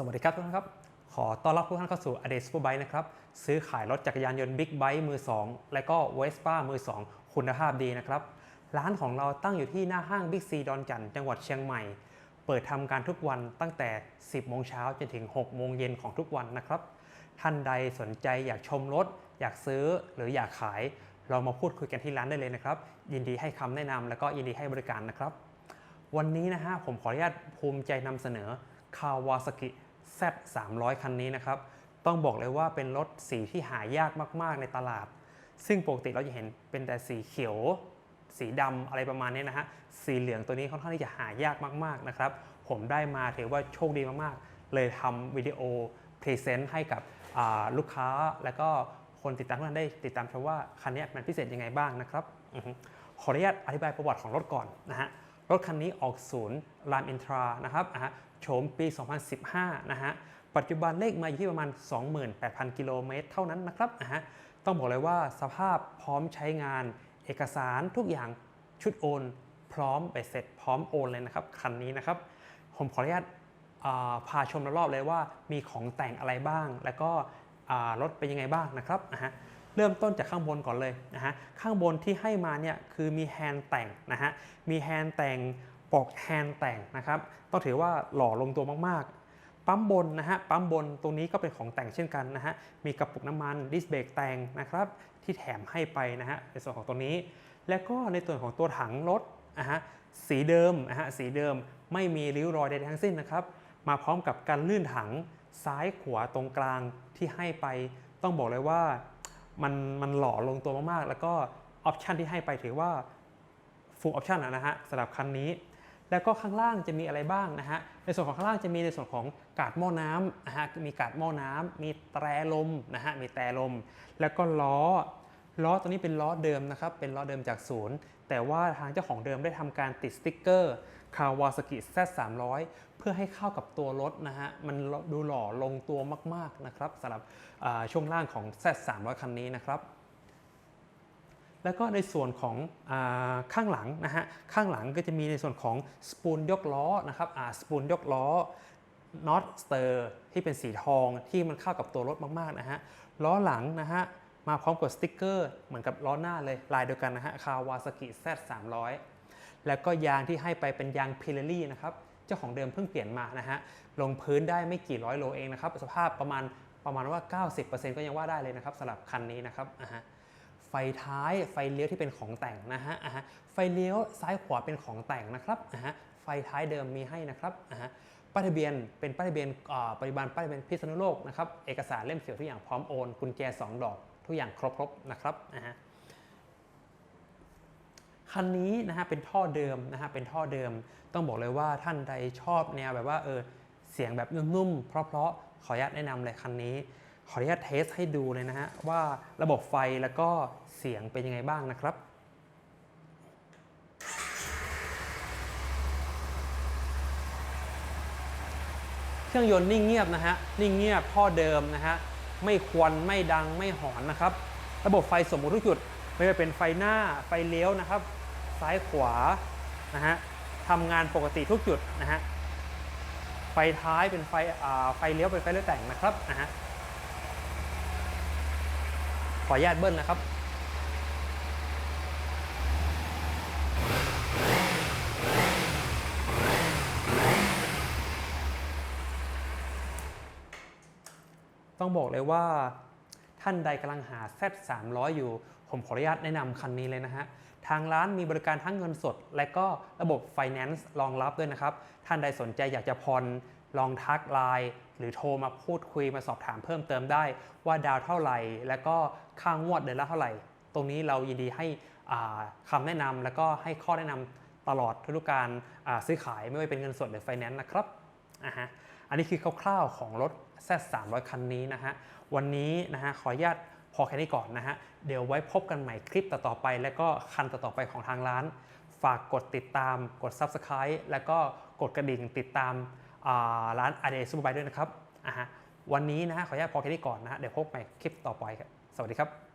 สวัสดีครับทุกท่านครับ ขอต้อนรับทุกท่านเข้าสู่ a d e s Super Bike นะครับ ซื้อขายรถจักรยานยนต์บิ๊กไบค์มือ 2 และก็ Vespa มือ 2 คุณภาพดีนะครับ ร้านของเราตั้งอยู่ที่หน้าห้างบิ๊กซีดอนจันทร์จังหวัดเชียงใหม่ เปิดทำการทุกวันตั้งแต่ 10 โมงเช้าจนถึง 6 โมงเย็นของทุกวันนะครับ ท่านใดสนใจอยากชมรถ อยากซื้อหรืออยากขาย เรามาพูดคุยกันที่ร้านได้เลยนะครับ ยินดีให้คำแนะนำและก็ยินดีให้บริการนะครับ วันนี้นะฮะผมขออนุญาตภูมิใจนำเสนอ Kawasaki Z 300คันนี้นะครับ ต้องบอกเลยว่าเป็นรถสีที่หายากมาก ๆ ในตลาด ซึ่งปกติเราจะเห็นเป็นแต่สีเขียว สีดำอะไรประมาณนี้นะฮะ สีเหลืองตัวนี้ค่อนข้างที่จะหายากมาก ๆ นะครับ ผมได้มาถือว่าโชคดีมาก ๆ เลยทำวิดีโอพรีเซนต์ให้กับลูกค้าและก็คนติดตามทุกท่านได้ติดตามชมว่าคันนี้มันพิเศษยังไงบ้างนะครับขออนุญาตอธิบายประวัติของรถก่อนนะฮะ รถคันนี้ออกศูนย์รามอินทรานะครับอะโฉมปี 2015 นะฮะ ปัจจุบันเลขมาอยู่ที่ประมาณ 28,000 กิโลเมตรเท่านั้นนะครับอะฮะต้องบอกเลยว่าสภาพพร้อมใช้งาน เอกสารทุกอย่างชุดโอน พร้อมไปเสร็จพร้อมโอนเลยนะครับคันนี้นะครับ ผมขออนุญาตพาชมรอบๆเลยว่ามีของแต่งอะไรบ้าง แล้วก็รถเป็นยังไงบ้างนะครับอะฮะ เริ่มต้นจากข้างบนก่อนเลยนะฮะข้างบนที่ให้มาเนี่ยคือมีแฮนด์แต่งนะฮะมีแฮนด์แต่งปอกแฮนด์แต่งนะครับต้องถือว่าหล่อลงตัวมากๆ ปั๊มบนนะฮะปั๊มบนตรงนี้ก็เป็นของแต่งเช่นกันนะฮะมีกระปุกน้ำมันดิสเบรกแต่งนะครับที่แถมให้ไปนะฮะในส่วนของตัวนี้ แล้วก็ในส่วนของตัวถังรถนะฮะสีเดิมนะฮะสีเดิมไม่มีริ้วรอยใดทั้งสิ้นนะครับมาพร้อมกับการลื่นถังซ้ายขวาตรงกลางที่ให้ไป ต้องบอกเลยว่า มันมันหล่อลงตัวมากๆ แล้วก็ออปชันที่ให้ไปถือว่าฟูลออปชันนะฮะสำหรับคันนี้ แล้วก็ข้างล่างจะมีอะไรบ้างนะฮะในส่วนของข้างล่างจะมีในส่วนของกาดหม้อน้ำนะฮะมีกาดหม้อน้ำมีแตรลมนะฮะมีแตรลม แล้วก็ล้อ ล้อตัวนี้เป็นล้อเดิมนะครับ เป็นล้อเดิมจากศูนย์ แต่ว่าทางเจ้าของเดิมได้ทำการติดสติ๊กเกอร์ Kawasaki Z 300 เพื่อให้เข้ากับตัวรถนะฮะ มันดูหล่อลงตัวมาก ๆ นะครับสำหรับช่วงล่างของ Z 300 คันนี้นะครับแล้วก็ในส่วนของอข้างหลังนะฮะ ข้างหลังก็จะมีในส่วนของสปูลยกล้อนะครับอ่าสปูลยกล้อน็อตสเตอร์ที่เป็นสีทองที่มันเข้ากับตัวรถมากๆนะฮะ ล้อหลังนะฮะ มาพร้อมกับสติ๊กเกอร์เหมือนกับล้อหน้าเลยลายเดียวกันนะฮะ Kawasaki Z 300 แล้วก็ยางที่ให้ไปเป็นยางพิเลลี่นะครับเจ้าของเดิมเพิ่งเปลี่ยนมานะฮะลงพื้นได้ไม่กี่ร้อยโลเองนะครับสภาพประมาณประมาณว่า 90%ก็ยังว่าได้เลยนะครับสำหรับคันนี้นะครับอ่าฮะไฟท้ายไฟเลี้ยวที่เป็นของแต่งนะฮะอ่าฮะไฟเลี้ยวซ้ายขวาเป็นของแต่งนะครับอ่าฮะไฟท้ายเดิมมีให้นะครับอ่าฮะป้ายทะเบียนเป็นป้ายทะเบียนอ่าปัจจุบันป้ายทะเบียนพิษณุโลกนะครับเอกสารเล่มเขียวทุกอย่างพร้อมโอนกุญแจ 2 ดอก ทุกอย่างครบๆนะครับอ่าฮะคันนี้นะฮะเป็นท่อเดิมนะฮะเป็นท่อเดิม ต้องบอกเลยว่าท่านใดชอบแนวแบบว่าเออเสียงแบบนุ่มๆ เพราะๆ ขออนุญาตแนะนำเลยคันนี้ ขออนุญาตเทสให้ดูเลยนะฮะว่าระบบไฟแล้วก็เสียงเป็นยังไงบ้างนะครับเครื่องยนต์นิ่งเงียบนะฮะ นิ่งเงียบท่อเดิมนะฮะ ไม่ควนไม่ดังไม่หอนนะครับ ระบบไฟสมบูรณ์ทุกจุด ไม่ว่าเป็นไฟหน้าไฟเลี้ยวนะครับ ซ้ายขวานะฮะทำงานปกติทุกจุดนะฮะไฟท้ายเป็นไฟอ่าไฟเลี้ยวเป็นไฟเลี้ยวแต่งนะครับนะฮะขออนุญาตเบิ้ลนะครับ ต้องบอกเลยว่าท่านใดกำลังหา Z 300อยู่ ผมขออนุญาตแนะนำคันนี้เลยนะฮะ ทางร้านมีบริการทั้งเงินสด และก็ระบบ Finance รองรับด้วยนะครับ ท่านใดสนใจอยากจะผ่อนลองทักไลน์หรือโทรมาพูดคุยมาสอบถามเพิ่มเติมได้ ว่าดาวเท่าไหร่ แล้วก็ค่างวดเดือนละเท่าไหร่ ตรงนี้เรายินดีให้คำแนะนำแล้วก็ให้ข้อแนะนำตลอดทุกการซื้อขายไม่ว่าเป็นเงินสดหรือ Finance นะครับอ่าฮะอันนี้คือคร่าวๆของรถ Z 300คันนี้นะฮะ วันนี้นะฮะขออนุญาตพอแค่นี้ก่อนนะฮะ เดี๋ยวไว้พบกันใหม่คลิปต่อๆไป และก็คันต่อๆไปของทางร้าน ฝากกดติดตาม กด Subscribe แล้วก็กดกระดิ่งติดตามร้าร้าน a d ซูเปอร์ไบด้วยนะครับอ่าฮะวันนี้นะฮะขออนุญาตพอแค่นี้ก่อนนะฮะ เดี๋ยวพบใหม่คลิปต่อไปครับ สวัสดีครับ